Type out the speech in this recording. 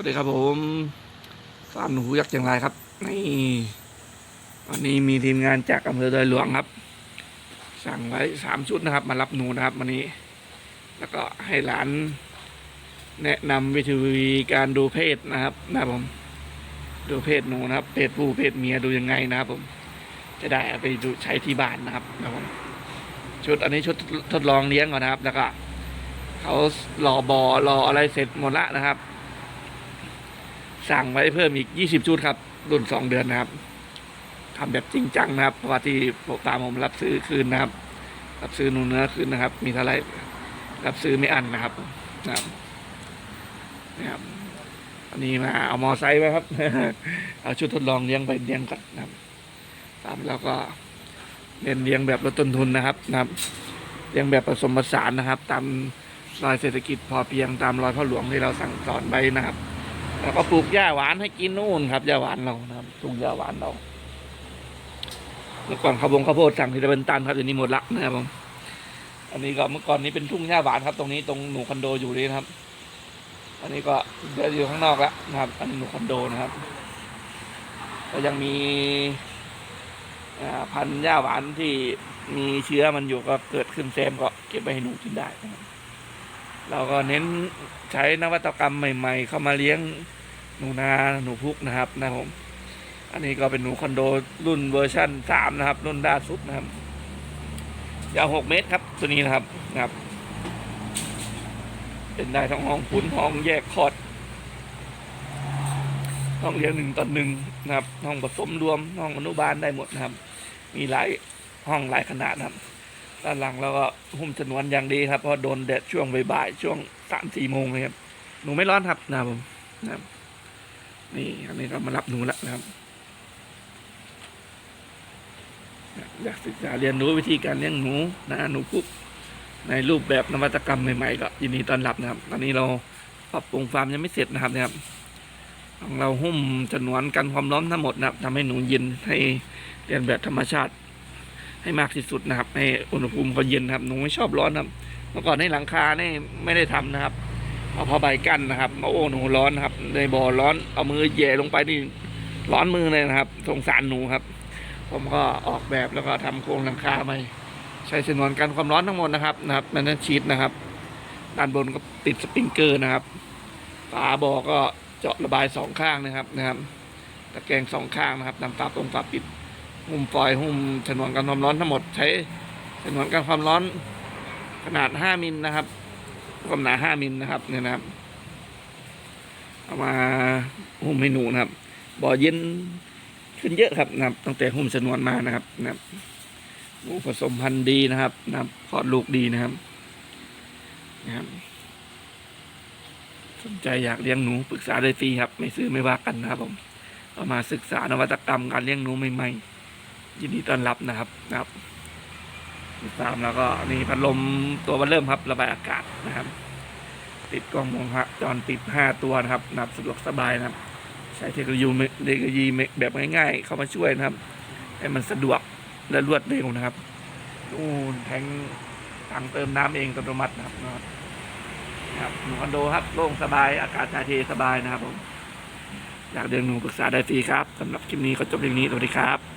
วัสดีครับผมฟาร์มหนูยักษ์เชียงรายครับ นี่วันนี้มีทีมงานจากอำเภอดอยหลวงครับ สั่งไว้สามชุดนะครับ มารับหนูนะครับวันนี้ แล้วก็ให้หลาน แนะนำวิธีการดูเพศนะครับนะผม ดูเพศหนูนะครับ เพศผู้เพศเมียดูยังไงนะครับผม จะได้เอาไปดูใช้ที่บ้านนะครับนะผมชุดอันนี้ชุดทดลองเลี้ยงก่อนนะครับ แล้วก็เขารอบอรออะไรเสร็จหมดละนะครับ สั่งไว้เพิ่มอีก20ชุดครับ รุ่น2เดือนนะครับทำแบบจริงจังนะครับเพราะว่าที่ผมตามผมรับซื้อคืนนะครับ รับซื้อนูเนื้อคืนนะครับ มีเท่าไรรับซื้อไม่อันนะครับนะครับนะครับอันนี้มาเอามอไซค์ไว้ครับ เอาชุดทดลองเลี้ยงไปเลี้ยงกันนะครับตามแล้วก็เน้นเลี้ยงแบบลดต้นทุนนะครับนะครับเลี้ยงแบบผสมผสานนะครับ ตามรอยเศรษฐกิจพอเพียงตามรอยพ่อหลวงที่เราสั่งสอนไว้นะครับ แล้วก็ปลูกหญ้าหวานให้กินนู่นครับหญ้าหวานเรานะครับปลูกหญ้าหวานเราเมื่อก่อนข้าวบงข้าวโพดสั่งทีละเป็นตันครับเดี๋ยวนี้หมดละนะครับผมอันนี้ก็เมื่อก่อนนี้เป็นทุ่งหญ้าหวานครับ ตรงนี้ตรงหนูคอนโดอยู่นี่นะครับ อันนี้ก็เดินอยู่ข้างนอกแล้วนะครับ อันนี้หนูคอนโดนะครับ ก็ยังมีพันหญ้าหวานที่มีเชื้อมันอยู่ก็เกิดขึ้นแซมก็เก็บไว้ให้หนูกินได้นะครับ เราก็เน้นใช้นวัตกรรมใหม่ ๆ เข้ามาเลี้ยงหนูนาหนูพุกนะครับนะครับผมอันนี้ก็เป็นหนูคอนโดรุ่นเวอร์ชั่นสามนะครับ รุ่นด้าสุดนะครับยาวหกเมตรครับตัวนี้นะครับนะครับ เป็นได้ทั้งห้องพุ้นห้องแยกคอดห้องเลี้ยงหนึ่งต่อหนึ่งนะครับ ห้องผสมรวมห้องอนุบาลได้หมดนะครับ มีหลายห้องหลายขนาดนะครับ ด้านหลังเราก็หุ้มชนวนอย่างดีครับเพราะโดนแดดช่วงบ่ายๆช่วงสามสี่โมงเลยครับหนูไม่ร้อนครับนะครับผมนะครับนี่อันนี้เรามารับหนูแล้วนะครับอยากศึกษาเรียนรู้วิธีการเลี้ยงหนูนะหนูพุกในรูปแบบนวัตกรรมใหม่ๆก็ยินดีต้อนรับนะครับ ตอนนี้เราปรับปรุงฟาร์มยังไม่เสร็จนะครับนะครับของเราหุ้มชนวนกันความร้อนทั้งหมดนะครับทำให้หนูเย็นให้เรียนแบบธรรมชาติ ให้มากที่สุดนะครับ ให้อุณหภูมิเขาเย็นนะครับหนูไม่ชอบร้อนครับเมื่อก่อนในหลังคานี่ไม่ได้ทำนะครับ เอาผ้าใบกั้นนะครับมาโอ้หนูร้อนครับในบ่อร้อนเอามือแหย่ลงไปนี่ร้อนมือเลยนะครับสงสารหนูครับ ผมก็ออกแบบแล้วก็ทำโครงหลังคาใหม่ใช้ชนวนกันความร้อนทั้งหมดนะครับนะครับมันนั้นชีตนะครับ ด้านบนก็ติดสปริงเกอร์นะครับฝาบ่อก็เจาะระบายสองข้างนะครับนะครับตะแกรงสองข้างนะครับนำฝาตรงฝาปิด หุ้มฟอยล์หุ้มฉนวนกันความร้อนทั้งหมดใช้ฉนวนกันความร้อนขนาด 5 มิลนะครับความหนา 5 มิลนะครับเนี่ยนะครับ เอามาหุ้มให้หนูนะครับ บ่อเย็นขึ้นเยอะครับนะครับ ตั้งแต่หุ้มฉนวนมานะครับนะครับหนูผสมพันธุ์ดีนะครับนะครับคลอดลูกดีนะครับนะครับสนใจอยากเลี้ยงหนูปรึกษาได้ฟรีครับ ไม่ซื้อไม่ว่ากันนะครับผมเอามาศึกษานวัตกรรมการเลี้ยงหนูใหม่ๆ ยินดีต้อนรับนะครับนะครับติดตามแล้วก็นี่พัดลมตัวมันเริ่มครับ ระบายอากาศนะครับ ติดกล้องวงจรปิดห้าตัวนะครับนับสะดวกสบายนะครับ ใช้เทคโนโลยีเทคโนโลยีแบบง่ายๆ เข้ามาช่วยนะครับ ให้มันสะดวกและรวดเร็วนะครับนู่นแทงถังเติมน้ำเองอัตโนมัตินะครับนะครับครับหนูคอนโดครับโล่งสบายอากาศถ่ายเทสบายนะครับผมอยากเลี้ยงหนูปรึกษาได้ฟรีครับสำหรับคลิปนี้ก็จบเพียงนี้สวัสดีครับ